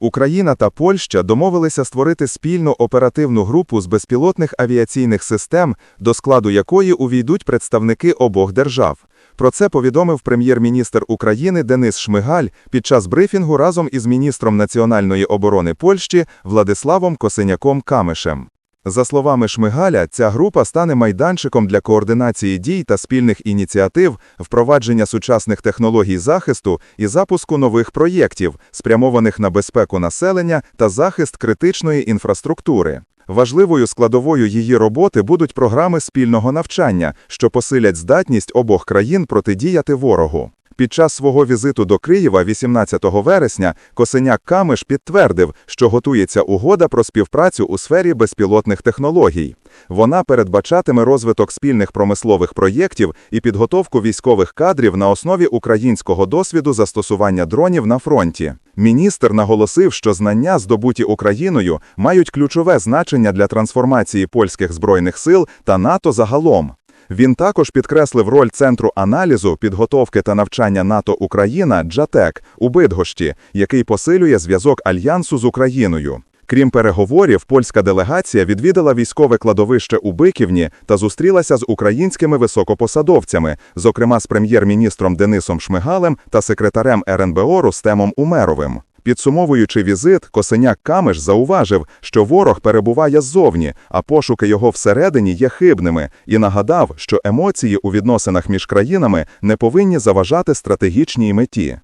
Україна та Польща домовилися створити спільну оперативну групу з безпілотних авіаційних систем, до складу якої увійдуть представники обох держав. Про це повідомив прем'єр-міністр України Денис Шмигаль під час брифінгу разом із міністром національної оборони Польщі Владиславом Косиняком Камишем. За словами Шмигаля, ця група стане майданчиком для координації дій та спільних ініціатив, впровадження сучасних технологій захисту і запуску нових проєктів, спрямованих на безпеку населення та захист критичної інфраструктури. Важливою складовою її роботи будуть програми спільного навчання, що посилять здатність обох країн протидіяти ворогу. Під час свого візиту до Києва 18 вересня Косеняк Камиш підтвердив, що готується угода про співпрацю у сфері безпілотних технологій. Вона передбачатиме розвиток спільних промислових проєктів і підготовку військових кадрів на основі українського досвіду застосування дронів на фронті. Міністр наголосив, що знання, здобуті Україною, мають ключове значення для трансформації польських збройних сил та НАТО загалом. Він також підкреслив роль Центру аналізу, підготовки та навчання НАТО Україна «Джатек» у Бидгощі, який посилює зв'язок альянсу з Україною. Крім переговорів, польська делегація відвідала військове кладовище у Биківні та зустрілася з українськими високопосадовцями, зокрема з прем'єр-міністром Денисом Шмигалем та секретарем РНБО Рустемом Умеровим. Підсумовуючи візит, Косеняк Камеш зауважив, що ворог перебуває ззовні, а пошуки його всередині є хибними, і нагадав, що емоції у відносинах між країнами не повинні заважати стратегічній меті.